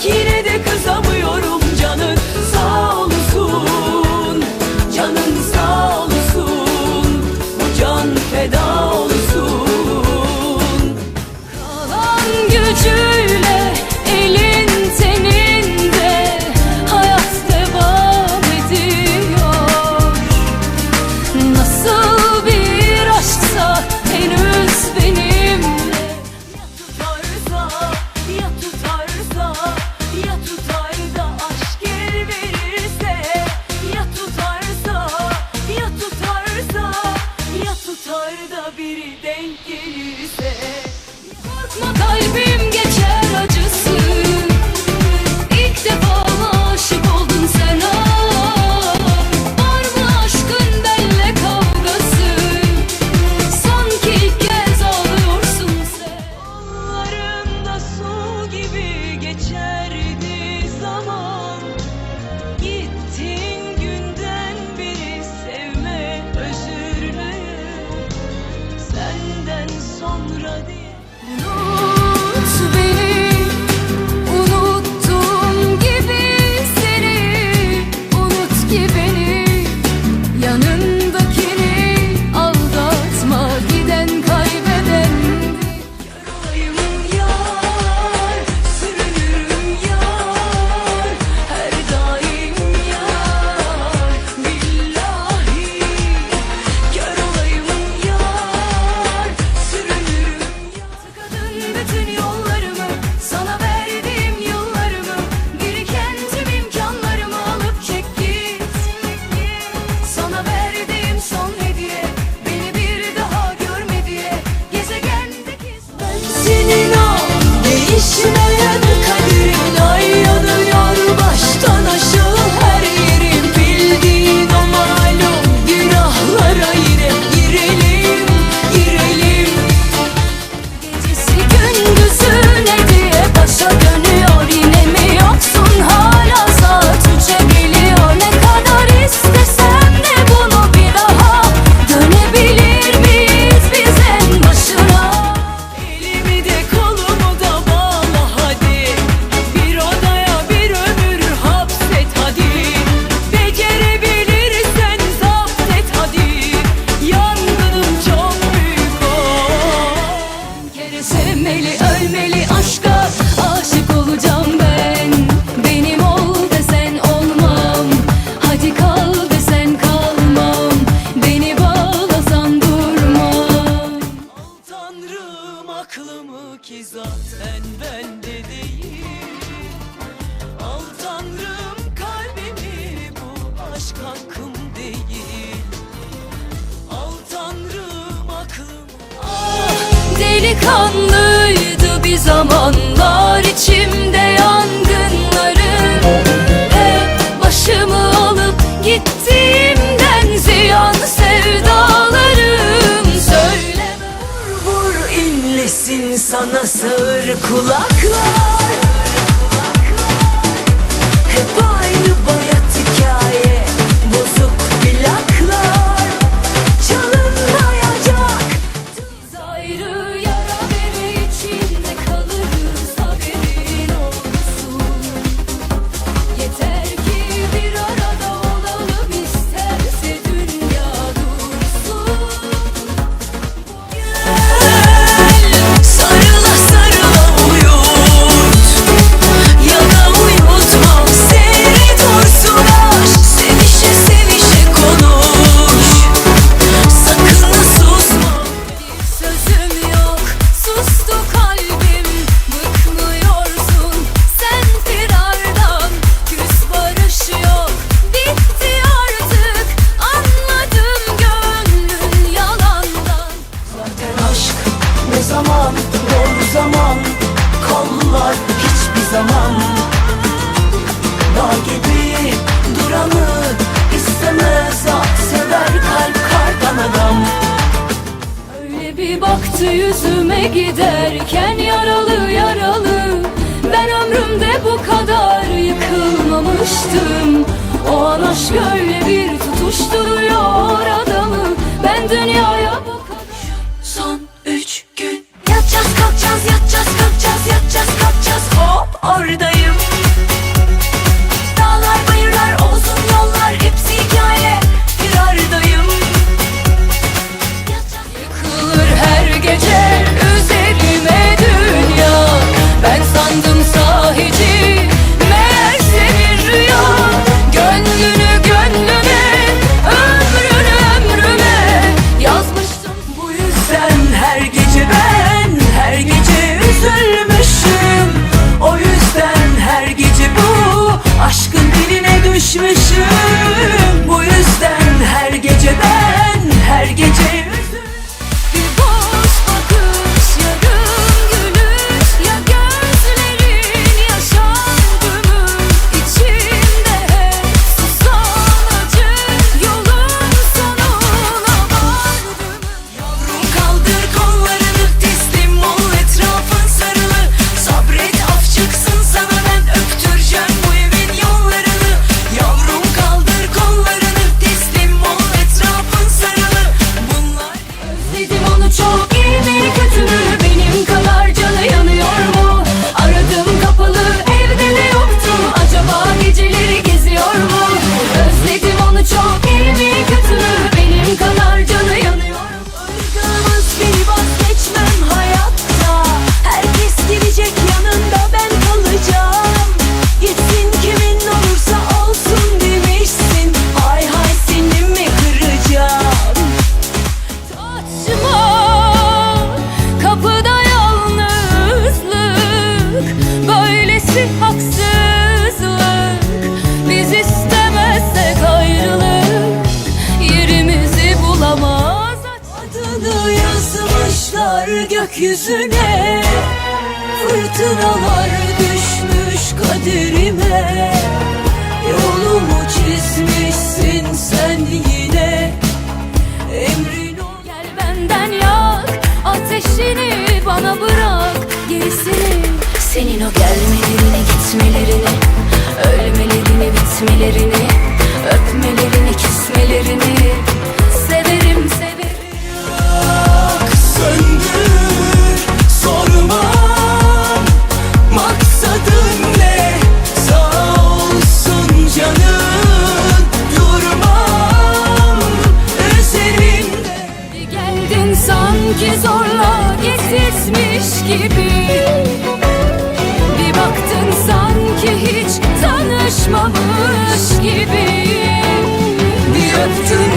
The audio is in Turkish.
Fakire sen bende değil. Al tanrım kalbimi bu aşk hakkım değil. Al tanrım aklım. Ah! Delikanlıydı bir zamanlar içimde yandı sağır kulaklar. Baktı yüzüme giderken yaralı yaralı. Ben ömrümde bu kadar yıkılmamıştım. O an aşk öyle bir tutuşturuyor adamı Ben dünyaya bu kadar Son üç gün. Yatacağız kalkacağız yatacağız kalkacağız yatacağız kalkacağız. Hop orada gökyüzüne Fırtınalar düşmüş kaderime. Yolumu çizmişsin sen yine. Emrin ol Gel benden yak ateşini bana bırak. Gerisini Senin o gelmelerini gitmelerini Ölmelerini bitmelerini Öpmelerini kismelerini tanımış gibi. Bir baktın sanki hiç tanışmamış gibi. Bir öptün